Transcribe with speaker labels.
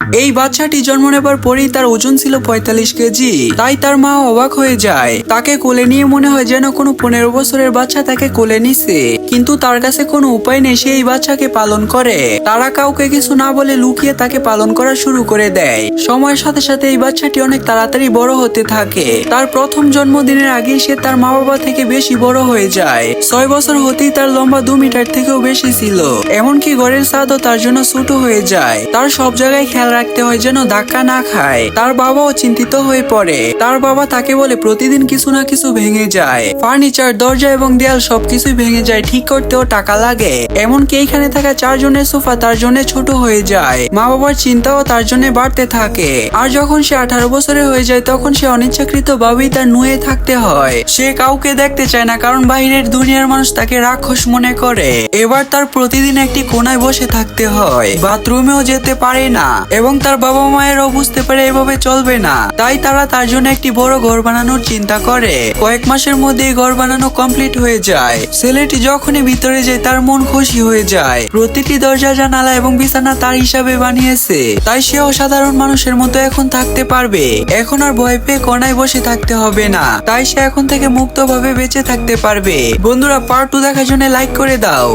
Speaker 1: এই বাচ্চাটি জন্ম নেবার পরেই তার ওজন ছিল পঁয়তাল্লিশ কেজি। তাই তার মা অবাক হয়ে যায়। তাকে কোলে নিয়ে মনে হয় যেন কোনো পনেরো বছরের বাচ্চা তাকে কোলে নিছে। কিন্তু তার কাছে কোনো উপায় নেই, সে এই বাচ্চাকে পালন করে। তারা কাউকে কিছু না বলে লুকিয়ে তাকে পালন করা শুরু করে দেয়। সময়ের সাথে সাথে এই বাচ্চাটি অনেক তাড়াতাড়ি বড় হতে থাকে। তার প্রথম জন্মদিনের আগে সে তার মা বাবা থেকে বেশি বড় হয়ে যায়। ছয় বছর হতেই তার লম্বা দু মিটার থেকেও বেশি ছিল। এমনকি ঘরের ছাদও তার জন্য ছোট হয়ে যায়। তার সব জায়গায় খেয়াল রাখতে হয় যেন ধাক্কা না খায়। তার বাবাও চিন্তিত হয়ে পড়ে। তার বাবা তাকে বলে, প্রতিদিন কিছু না কিছু ভেঙে যায়। ফার্নিচার, দরজা এবং দেয়াল সবকিছুই ভেঙে যায়। ঠিক করতেও টাকা লাগে। এমনকি এইখানে থাকা চারজনের সোফা তার জন্য ছোট হয়ে যায়। মা বাবার চিন্তাও তার জন্য বাড়তে থাকে। আর যখন সে আঠারো বছরে হয়ে যায়, তখন সে অনিচ্ছাকৃত ভাবেই তার নুয়ে থাকতে হয়। সে কাউকে দেখতে চায় না, কারণ বাইরের দুনিয়ার মানুষ তাকে রাক্ষস মনে করে। এবার তার প্রতিদিন একটি কোনায় বসে থাকতে হয়। বাথরুমেও যেতে পারে না। এবং তার বাবা মায়েরও বুঝতে পারে এভাবে চলবে না। তাই তারা তার জন্য একটি বড় ঘর বানানোর চিন্তা করে। কয়েক মাসের মধ্যে ঘর বানানো কমপ্লিট হয়ে যায়। ছেলেটি যখনই ভিতরে যায়, তার মন খুশি হয়ে যায়। প্রতিটি দরজা, জানালা এবং বিছানা তার হিসাবে বানিয়েছে। তাই সেও সাধারণ মানুষের মতো এখন থাকতে পারবে। এখন আর ভয় পেয়ে কোনায় বসে থাকতে হবে না। তাই সে এখন থেকে মুক্তভাবে বেঁচে থাকতে পারবে। বন্ধুরা পার্ট টু দেখার জন্য লাইক করে দাও।